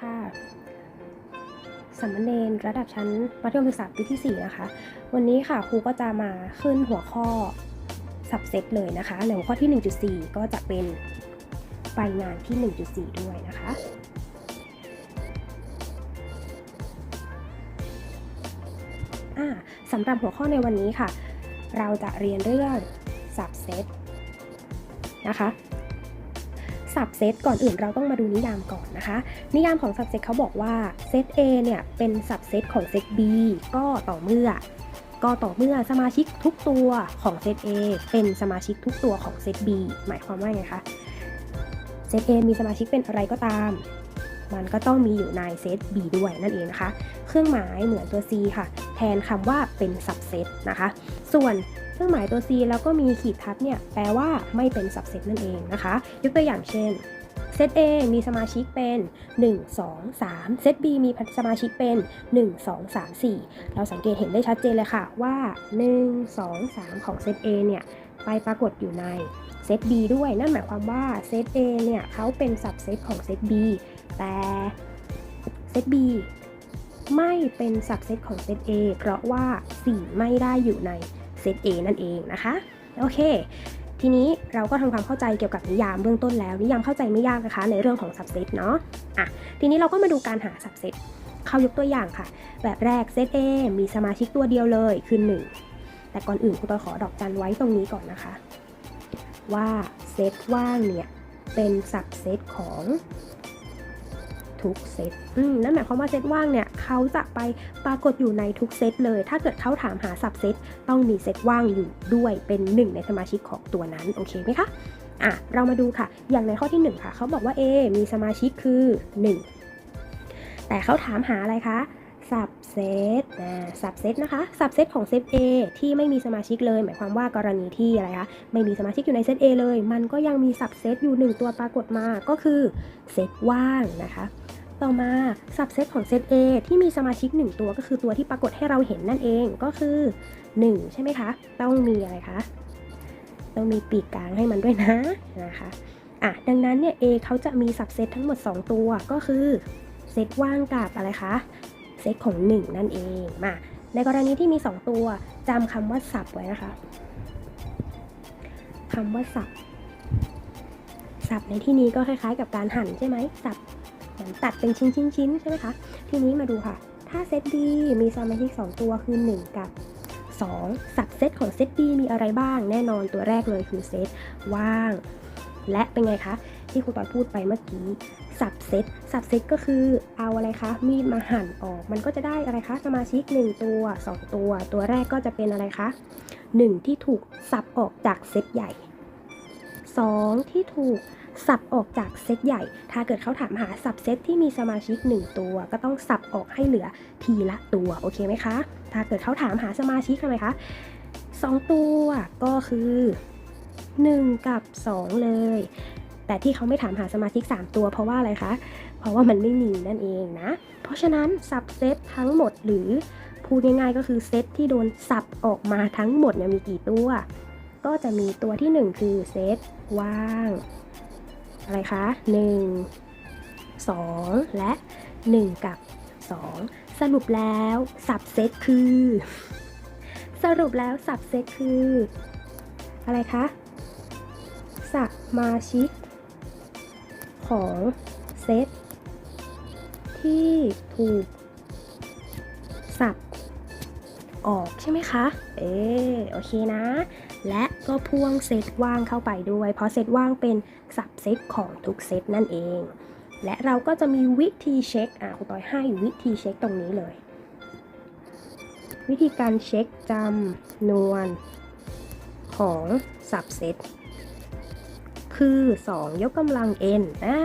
ค่ะสามเณรระดับชั้นมัธยมศึกษาปีที่ 4 นะคะ วันนี้ค่ะครูก็จะมาขึ้นหัวข้อสับเซตเลยนะคะในหัวข้อที่ 1.4 ก็จะเป็นใบงานที่ 1.4 ด้วยนะคะ สำหรับหัวข้อในวันนี้ค่ะ เราจะเรียนเรื่องสับเซตนะคะ สับเซตก่อนอื่นเราต้องมาดูนิยามก่อนนะคะ นิยามของสับเซตเขาบอกว่าเซต A เนี่ยเป็นสับเซตของเซต B ก็ต่อเมื่อ ก็ต่อเมื่อสมาชิกทุกตัวของเซต A เป็นสมาชิกทุกตัวของเซต B หมายความว่าไงคะเซต A มีสมาชิกเป็นอะไรก็ตาม มันก็ต้องมีอยู่ในเซต B ด้วยนั่นเองนะคะ เครื่องหมายเหมือนตัว C ค่ะ ทนคำว่าเป็นสับเซตนะคะ ส่วนเครื่องหมายตัว C แล้วก็มีขีดทับเนี่ยแปลว่าไม่เป็นสับเซตนั่นเองนะคะ ยกตัวอย่างเช่นเซต A มีสมาชิกเป็น 1 2 3 เซต B มีสมาชิกเป็น 1 2 3 4 เราสังเกตเห็นได้ชัดเจนเลยค่ะว่า 1 2 3 ของเซต A เนี่ยไปปรากฏอยู่ในเซต B ด้วย นั่นหมายความว่าเซต A เนี่ยเขาเป็นสับเซตของเซต B แต่เซต B ไม่เป็นสับเซตของเซต A เพราะว่า 4 ไม่ได้อยู่ในเซต A นั่นเองนะคะ โอเค ทีนี้เราก็ทำความเข้าใจเกี่ยวกับนิยามเบื้องต้นแล้ว นิยามเข้าใจไม่ยากนะคะ ในเรื่องของสับเซตเนาะอะทีนี้เราก็มาดูการหาสับเซตเข้ายกตัวอย่างค่ะ แบบแรกเซต A มีสมาชิกตัวเดียวเลยคือ 1 แต่ก่อนอื่นครูตอยขอดอกจันไว้ตรงนี้ก่อนนะคะ ว่าเซตว่างเนี่ยเป็นสับเซตของ ทุกเซตอืมนั่นหมายความว่าเซตว่างเนี่ยเขาจะไปปรากฏอยู่ในทุกเซตเลย ถ้าเกิดเขาถามหาสับเซตต้องมีเซตว่างอยู่ด้วยเป็นหนึ่งในสมาชิกของตัวนั้น โอเคไหมคะอะเรามาดูค่ะ อย่างในข้อที่ 1 ค่ะ เขาบอกว่า A มีสมาชิกคือ 1 แต่เขาถามหาอะไรคะสับเซตนะสับเซตนะคะสับเซตของเซต A ที่ไม่มีสมาชิกเลย หมายความว่ากรณีที่อะไรคะ ไม่มีสมาชิกอยู่ในเซต A เลย มันก็ยังมีสับเซตอยู่ 1 ตัวปรากฏมา ก็คือเซตว่างนะคะ ต่อมาสับเซตของเซต A ที่มีสมาชิก 1 ตัวก็คือตัวที่ปรากฏให้เราเห็นนั่นเองก็คือ 1 ใช่ไหมคะ ต้องมีอะไรคะต้องมีปีกกลางให้มันด้วยนะนะคะอะดังนั้นเนี่ย A เขาจะมีสับเซตทั้งหมด 2 ตัวก็คือเซตว่างกับอะไรคะเซตของ 1 นั่นเองมาในกรณีที่มี 2 ตัวจำคำว่าสับไว้นะคะคำว่าสับสับในที่นี้ก็คล้ายๆ กับการหั่นใช่ไหมสับ ตัดเป็นชิ้นๆๆใช่ไหมคะ ทีนี้มาดูค่ะ ถ้าเซต D มีสมาชิก2ตัวคือ 1 กับ 2 สับเซตของเซต D มีอะไรบ้าง แน่นอนตัวแรกเลยคือเซตว่าง และเป็นไงคะ ที่ครูตอนพูดไปเมื่อกี้ สับเซต สับเซตก็คือเอาอะไรคะ มีดมาหั่นออก มันก็จะได้อะไรคะ สมาชิก 1 ตัว 2 ตัว ตัวแรกก็จะเป็นอะไรคะ 1 ที่ถูกสับออกจากเซตใหญ่ 2 ที่ถูก สับออกจากเซตใหญ่ ถ้าเกิดเขาถามหาสับเซตที่มีสมาชิก 1 ตัว ก็ต้องสับออกให้เหลือทีละตัว โอเคไหมคะ ถ้าเกิดเขาถามหาสมาชิกทำไมคะ 2 ตัวก็คือ 1 กับ 2 เลย แต่ที่เขาไม่ถามหาสมาชิก 3 ตัวเพราะว่าอะไรคะ เพราะว่ามันไม่มีนั่นเองนะ เพราะฉะนั้นสับเซตทั้งหมดหรือพูดง่ายๆก็คือเซตที่โดนสับออกมาทั้งหมดเนี่ยมีกี่ตัว ก็จะมีตัวที่ 1 คือเซตว่าง อะไรคะ 1 2 และ 1 กับ 2 สรุปแล้วสับเซตคือ สรุปแล้วสับเซตคือ อะไรคะสมาชิก ของเซตที่ถูกสับออกใช่ไหมคะ เออโอเคนะและ ก็พ่วงเซตว่างเข้าไปด้วย เพราะเซตว่างเป็นสับเซตของทุกเซตนั่นเอง และเราก็จะมีวิธีเช็คอะครูต้อยให้วิธีเช็คตรงนี้เลย วิธีการเช็คจำนวนของสับเซตคือ 2 ยกกำลัง n อ่า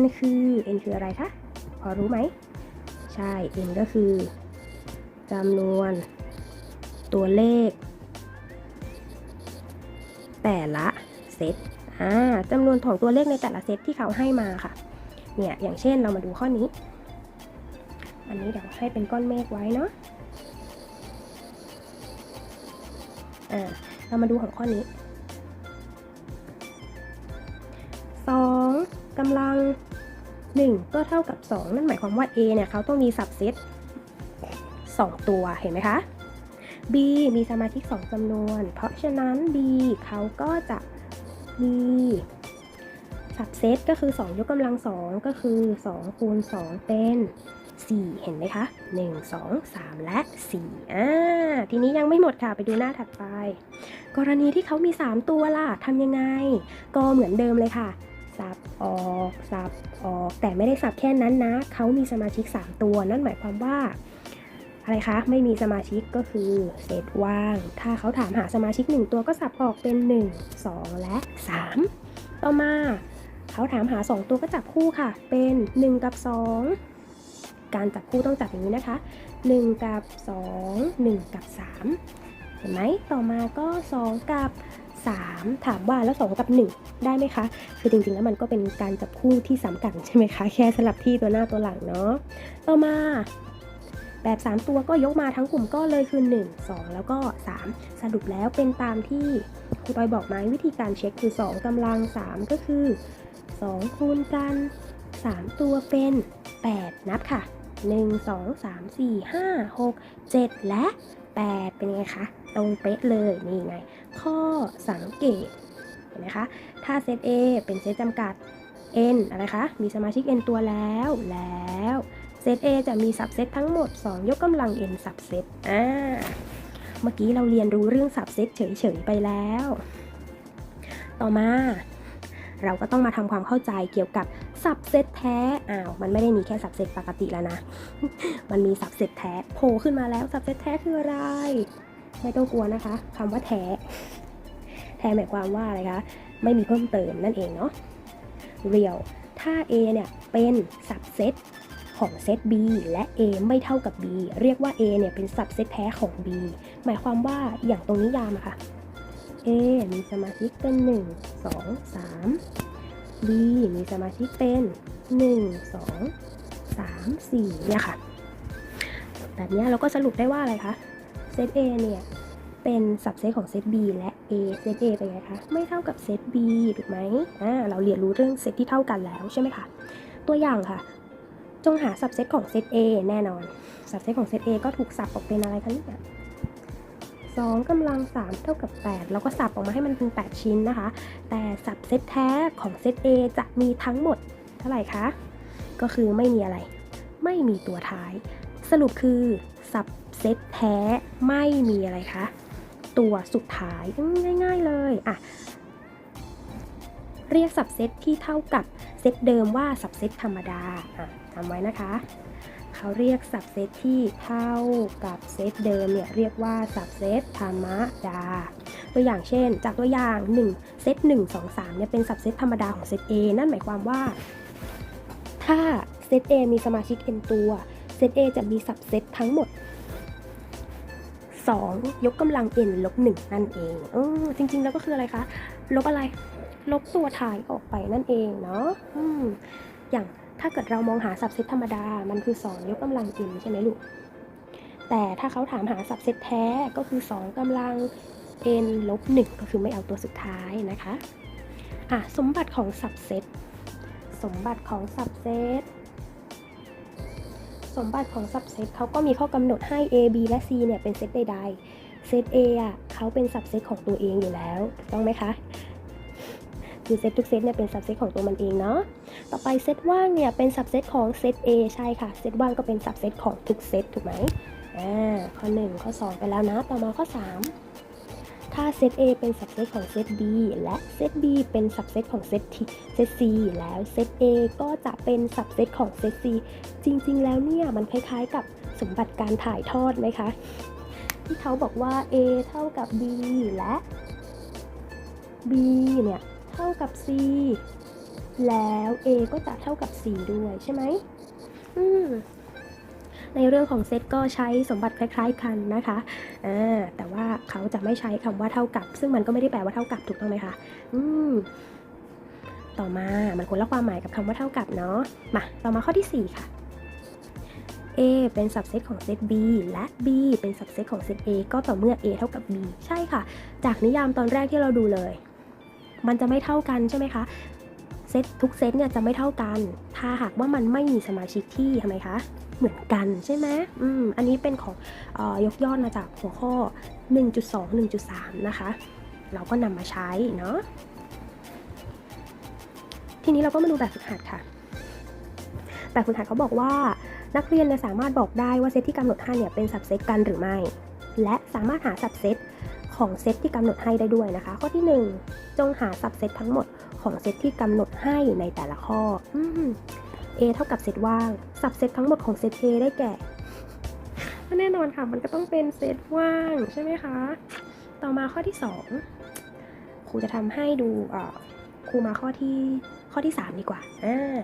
n คือ n คืออะไรคะ พอรู้ไหม ใช่ n ก็คือจำนวนตัวเลข แต่ละเซตอ่าจำนวนของตัวเลขในแต่ละเซตที่เขาให้มาค่ะ เนี่ย อย่างเช่นเรามาดูข้อนี้ อันนี้เดี๋ยวให้เป็นก้อนเมฆไว้เนาะอ่าเรามาดูของข้อนี้2กำลัง 1 ก็เท่ากับ 2 นั่นหมายความว่า A เนี่ยเขาต้องมีสับเซต2ตัว เห็นไหมคะ B มีสมาชิก 2จำนวน เพราะฉะนั้น B เขาก็จะมีสับเซตก็คือ 2 ยกกำลัง 2 ก็คือ 2 คูณ 2 เป็น 4 เห็นไหมคะ 1 2 3 และ4อ่าทีนี้ยังไม่หมดค่ะ ไปดูหน้าถัดไป กรณีที่เขามี 3 ตัวล่ะทำยังไง ก็เหมือนเดิมเลยค่ะ สับออก สับออก แต่ไม่ได้สับแค่นั้นนะ เขามีสมาชิก 3 ตัว นั่นหมายความว่า อะไรคะ ไม่มีสมาชิกก็คือเศษว่าง ถ้าเขาถามหาสมาชิก 1 ตัวก็สับออกเป็น 1 2 และ 3 ต่อมาเขาถามหา 2 ตัวก็จับคู่ค่ะ เป็น 1 กับ 2 การจับคู่ต้องจับอย่างนี้นะคะ 1 กับ 2 1 กับ 3 เห็นไหมต่อมาก็ 2 กับ 3 ถามว่าแล้ว 2 กับ 1 ได้ไหมคะ คือจริงๆแล้วมันก็เป็นการจับคู่ที่สำคัญใช่ไหมคะ แค่สลับที่ตัวหน้าตัวหลังเนาะ ต่อมา แบบ 3 ตัวก็ยกมาทั้งกลุ่มก็เลยคือ 1 2 แล้วก็ 3 สรุปแล้วเป็นตามที่ครูตอยบอกไหมวิธีการเช็คคือ 2กำลัง 3 ก็คือ 2 คูณกัน 3 ตัวเป็น 8 นับค่ะ 1 2 3 4 5 6 7 และ 8 เป็นไงคะตรงเป๊ะเลยนี่ไง ข้อสังเกตเห็นไหมคะถ้าเซต A เป็นเซตจำกัด n อะไรคะ มีสมาชิก n ตัวแล้ว แล้ว เซต A จะมีสับเซตทั้งหมด 2 ยกกำลัง n สับเซตอ่าเมื่อกี้เราเรียนรู้เรื่องสับเซตเฉยๆไปแล้ว ต่อมา เราก็ต้องมาทำความเข้าใจเกี่ยวกับสับเซตแท้ อ้าว มันไม่ได้มีแค่สับเซตปกติแล้วนะ มันมีสับเซตแท้โผล่ขึ้นมาแล้วสับเซตแท้คืออะไร ไม่ต้องกลัวนะคะคำว่าแท้ แท้หมายความว่าอะไรคะ ไม่มีเพิ่มเติมนั่นเองเนาะ real ถ้า A เนี่ยเป็นสับเซต ของเซต B และ A ไม่เท่ากับ B เรียกว่า A เนี่ยเป็นสับเซตแท้ของ B หมายความว่าอย่างตรงนิยามอะค่ะ A มีสมาชิกเป็น 1 2 3 B มีสมาชิกเป็น 1 2 3 4เนี่ยค่ะ แบบนี้เราก็สรุปได้ว่าอะไรคะเซต A เนี่ยเป็นสับเซตของเซต B และ A เซต A เป็นไงคะ ไม่เท่ากับเซต B ถูกไหมอ่าเราเรียนรู้เรื่องเซตที่เท่ากันแล้วใช่ไหมคะ ตัวอย่างค่ะ จงหาสับเซตของเซต A แน่นอนสับเซตของเซต A ก็ถูกสับออกเป็นอะไรคะเนี่ยสองกำลังสามเท่ากับ8แล้วก็สับออกมาให้มันเป็น8ชิ้นนะคะ แต่สับเซตแท้ของเซต A จะมีทั้งหมดเท่าไหร่คะ ก็คือไม่มีอะไร ไม่มีตัวท้าย สรุปคือสับเซตแท้ไม่มีอะไรคะ ตัวสุดท้ายง่าย ๆเลยอะเรียกสับเซตที่เท่ากับเซตเดิมว่าสับเซตธรรมดาอะ จำไว้นะคะ เขาเรียกสับเซตที่เท่ากับเซตเดิมเนี่ยเรียกว่าสับเซตธรรมดา ตัวอย่างเช่น จากตัวอย่าง 1 เซต1 2 3เนี่ยเป็นสับเซตธรรมดาของเซต A นั่นหมายความว่า ถ้าเซต A มีสมาชิก n ตัว เซต A จะมีสับเซตทั้งหมด2ยกกำลัง n ลบ1นั่นเองเออจริง ๆ แล้วก็คืออะไรคะ ลบอะไร ลบตัวถ่ายออกไปนั่นเองเนาะออย่าง ถ้าเกิดเรามองหาสับเซตธรรมดา มันคือ 2 ยกกำลัง n ใช่ไหมลูก แต่ถ้าเขาถามหาสับเซตแท้ก็คือ 2กำลัง n ลบ1ก็คือไม่เอาตัวสุดท้ายนะคะอะสมบัติของสับเซต สมบัติของสับเซต สมบัติของสับเซตเขาก็มีข้อกำหนดให้ A B และ C เนี่ยเป็นเซตใดๆ เซต A อะเขาเป็นสับเซตของตัวเองอยู่แล้ว ถูกต้องไหมคะ คือเซตทุกเซตเนี่ยเป็นสับเซตของตัวมันเองเนาะ ต่อไปเซตว่างเนี่ยเป็นสับเซตของเซต A ใช่ค่ะ เซตว่างก็เป็นสับเซตของทุกเซตถูกไหมอ่า ข้อ 1 ข้อ 2 ไปแล้วนะ ต่อมาข้อ 3 ถ้าเซต A เป็นสับเซตของเซต B และเซต B เป็นสับเซตของเซต T เซต C แล้วเซต A ก็จะเป็นสับเซตของเซต C จริง ๆ แล้วเนี่ยมันคล้ายๆ กับสมบัติการถ่ายทอดไหมคะ ที่เขาบอกว่า A เท่ากับ B และ B เนี่ย เท่ากับ C แล้ว A ก็จะเท่ากับ C ด้วยใช่ไหมอืมในเรื่องของเซตก็ใช้สมบัติคล้าย ๆ กันนะคะอ่าแต่ว่าเขาจะไม่ใช้คำว่าเท่ากับ ซึ่งมันก็ไม่ได้แปลว่าเท่ากับถูกต้องไหมคะ อืม ต่อมา มันคนละความหมายกับคำว่าเท่ากับเนาะ มา ต่อมาข้อที่ 4 ค่ะ A เป็นสับเซตของเซต B และ B เป็นสับเซตของเซต A ก็ต่อเมื่อ A เท่ากับ B ใช่ค่ะ จากนิยามตอนแรกที่เราดูเลย มันจะไม่เท่ากันใช่ไหมคะเซตทุกเซตเนี่ยจะไม่เท่ากัน ถ้าหากว่ามันไม่มีสมาชิกที่ทำไมคะ เหมือนกันใช่ไหมอืม อันนี้เป็นของออยกย่อมาจากหัวข้อ 1.2 1.3 นะคะ เราก็นำมาใช้เนาะ ทีนี้เราก็มาดูแบบฝึกหัดค่ะ แบบฝึกหัดเขาบอกว่านักเรียนเนี่ยสามารถบอกได้ว่าเซตที่กำหนดให้เนี่ยเป็นสับเซตกันหรือไม่ และสามารถหาสับเซต ของเซตที่กำหนดให้ได้ด้วยนะคะ ข้อที่ 1 จงหาสับเซตทั้งหมดของเซตที่กำหนดให้ในแต่ละข้ออ A เท่ากับเซตว่างสับเซตทั้งหมดของเซต A ได้แก่แน่นอนค่ะมันก็ต้องเป็นเซตว่างใช่ไหมคะ ต่อมาข้อที่ 2 ครูจะทำให้ดูครูมาข้อที่ข้อที่ 3 ดีกว่าอ่า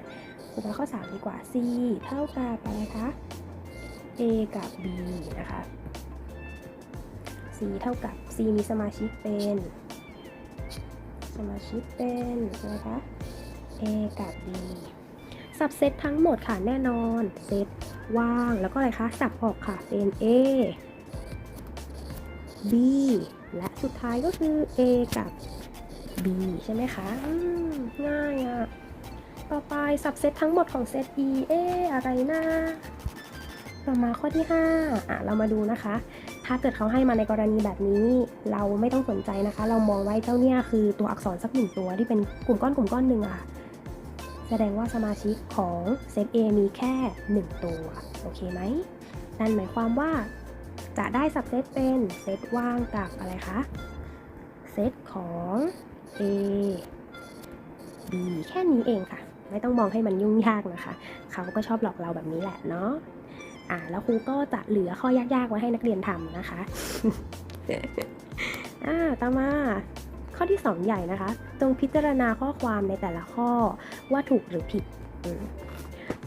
ครูมาข้อ 3 ดีกว่า C เท่ากับอะไรคะ A กับ B นะคะ C เท่ากับ C มีสมาชิกเป็น สมาชิกเป็นอะคะ A กับ B สับเซตทั้งหมดค่ะแน่นอน เซตว่างแล้วก็อะไรคะ สับออกค่ะเป็น A B และสุดท้ายก็คือ A กับ B ใช่ไหมคะมง่ายอะต่อไปสับเซตทั้งหมดของเซต E เอะอะไรนะต่อมาข้อที่ 5 อะ เรามาดูนะคะ ถ้าเกิดเขาให้มาในกรณีแบบนี้ เราไม่ต้องสนใจนะคะ เรามองไว้เจ้าเนี่ยคือตัวอักษรสักหนึ่งตัวที่เป็นกลุ่มก้อนกลุ่มก้อนหนึ่งอะแสดงว่าสมาชิกของเซต A มีแค่ 1 ตัว โอเคไหม นั่นหมายความว่าจะได้สับเซตเป็นเซตว่างกับอะไรคะ เซตของ A B แค่นี้เองค่ะ ไม่ต้องมองให้มันยุ่งยากนะคะ เขาก็ชอบหลอกเราแบบนี้แหละเนาะ อ่าแล้วครูก็จะเหลือข้อยากๆไว้ให้นักเรียนทำนะคะอ่าต่อมาข้อที่ 2 ใหญ่นะคะ จงพิจารณาข้อความในแต่ละข้อว่าถูกหรือผิด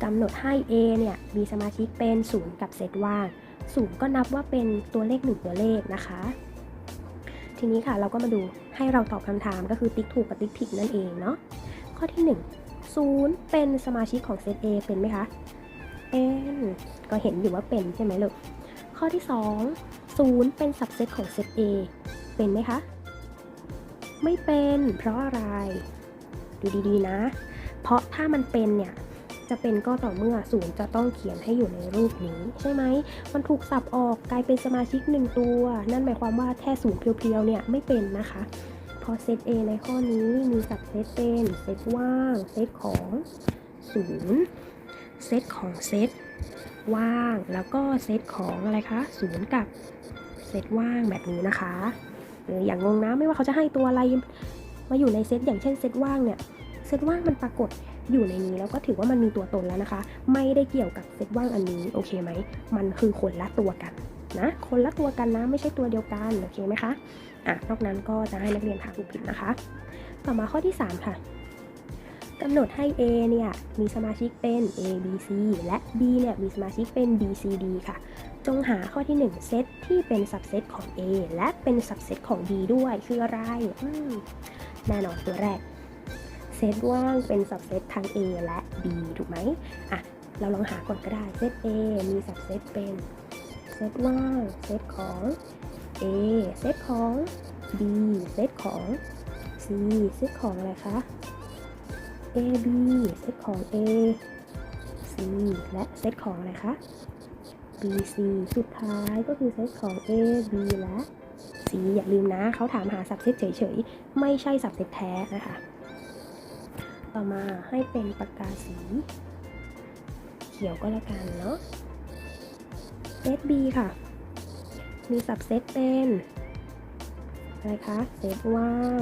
กำหนดให้ A เนี่ยมีสมาชิกเป็น0กับเซตว่าง0ก็นับว่าเป็นตัวเลข1ตัวเลขนะคะ ทีนี้ค่ะเราก็มาดูให้เราตอบคำถามก็คือติ๊กถูกกับติ๊กผิดนั่นเองเนาะข้อที่ 1 0 เป็นสมาชิกของเซต A เป็นไหมคะ ก็เห็นอยู่ว่าเป็นใช่ไหมลูก ข้อที่ 2 0 เป็นสับเซตของเซต A เป็นไหมคะ ไม่เป็นเพราะอะไร ดูดีๆนะ เพราะถ้ามันเป็นเนี่ยจะเป็นก็ต่อเมื่อศูนย์จะต้องเขียนให้อยู่ในรูปนี้ ใช่ไหม มันถูกสับออกกลายเป็นสมาชิกหนึ่งตัว นั่นหมายความว่าแค่ศูนย์เพียวๆเนี่ยไม่เป็นนะคะ เพราะเซต A ในข้อนี้มีสับเซตเป็นเซตว่างเซตของศูนย์เซตของเซต ว่างแล้วก็เซตของอะไรคะศูนย์กับเซตว่างแบบนี้นะคะอออย่างงงนะไม่ว่าเขาจะให้ตัวอะไรมาอยู่ในเซตอย่างเช่นเซตว่างเนี่ยเซตว่างมันปรากฏอยู่ในนี้แล้วก็ถือว่ามันมีตัวตนแล้วนะคะ ไม่ได้เกี่ยวกับเซตว่างอันนี้โอเคไหมมันคือคนละตัวกันนะ คนละตัวกันนะไม่ใช่ตัวเดียวกันโอเคไหมคะอะนอกนั้นก็จะให้นักเรียนถามถูกผิดนะคะ ต่อมาข้อที่ 3 ค่ะ กำหนดให้ A เนี่ยมีสมาชิกเป็น A B C และ B เนี่ยมีสมาชิกเป็น B C D ค่ะ จงหาข้อที่ 1 เซตที่เป็นสับเซตของ A และเป็นสับเซตของ B ด้วยคืออะไรแน่นอนตัวแรก เซตว่างเป็นสับเซตทั้ง A และ B ถูกไหมอะเราลองหาก่อนก็ได้ เซต A มีสับเซตเป็น เซตว่าง เซตของ A เซตของ B เซตของ C เซตของอะไรคะ A B เซตของ A C และเซตของอะไรคะ B C สุดท้ายก็คือเซตของ A B และ C อย่าลืมนะ เขาถามหาสับเซตเฉยๆ ไม่ใช่สับเซตแท้นะคะ ต่อมาให้เป็นปากกาสี เขียวก็แล้วกันเนาะเซต B ค่ะ มีสับเซตเป็นอะไรคะ เซตว่าง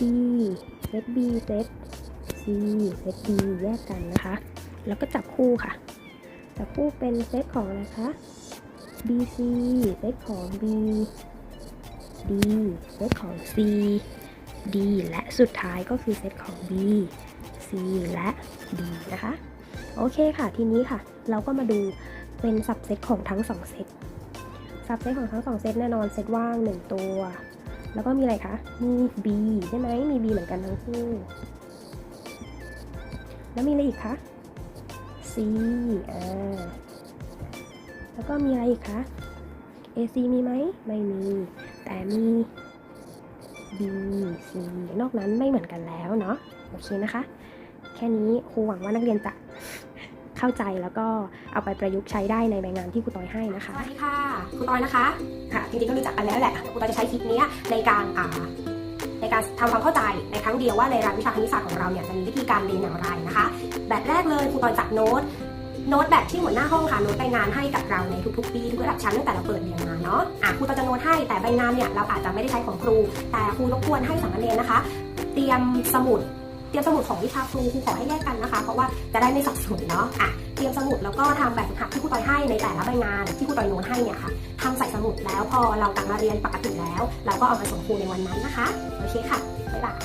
D เซต B เซต เซต D แยกกันนะคะ แล้วก็จับคู่ค่ะ จับคู่เป็นเซตของอะคะ BC เซตของ B D เซตของ C D และสุดท้ายก็คือเซตของ B C และ D นะคะ โอเคค่ะ ทีนี้ค่ะ เราก็มาดูเป็นสับเซตของทั้ง 2 เซต สับเซตของทั้ง 2 เซตแน่นอนเซตว่าง 1 ตัว แล้วก็มีอะไรคะ มี B ใช่ไหมมี B เหมือนกันทั้งคู่ แล้วมีอะไรอีกคะ C อ่าแล้วก็มีอะไรอีกคะ AC มีไหม ไม่มี แต่มี B C นอกนั้นไม่เหมือนกันแล้วเนาะ โอเคนะคะ แค่นี้ครูหวังว่านักเรียนจะเข้าใจแล้วก็เอาไปประยุกต์ใช้ได้ในใบงานที่ครูตอยให้นะคะ สวัสดีค่ะ ครูตอยนะคะ ค่ะ จริงๆก็รู้จักกันแล้วแหละ ครูตอยจะใช้คลิปนี้ในการอ่า ในการทำความเข้าใจในครั้งเดียวว่าในรายวิชาคณิตศาสตร์ของเราเนี่ยจะมีวิธีการเรียนอย่างไรนะคะ แบบแรกเลยครูตอยจัดโน้ตโน้ตแบบที่หัวหน้าห้องค่ะโน้ตใบงานให้กับเราในทุกๆปีทุกระดับชั้นตั้งแต่เราเปิดเรียนมาเนาะอะครูตอยจะโน้ตให้แต่ใบงานเนี่ยเราอาจจะไม่ได้ใช้ของครู แต่ครูรบกวนให้สามเณรนะคะ เตรียมสมุดเตรียมสมุดของวิชาครูครูขอให้แยกกันนะคะ เพราะว่าจะได้ไม่สับสนเนาะอะเตรียมสมุดแล้วก็ทำแบบฝึกหัดที่ครูตอยให้ในแต่ละใบงานที่ครูตอยโน้ตให้เนี่ยค่ะ ทำใส่สมุดแล้ว พอเรากลับมาเรียนปกติแล้ว เราก็เอามาส่งครูในวันนั้นนะคะ โอเคค่ะ บ๊ายบาย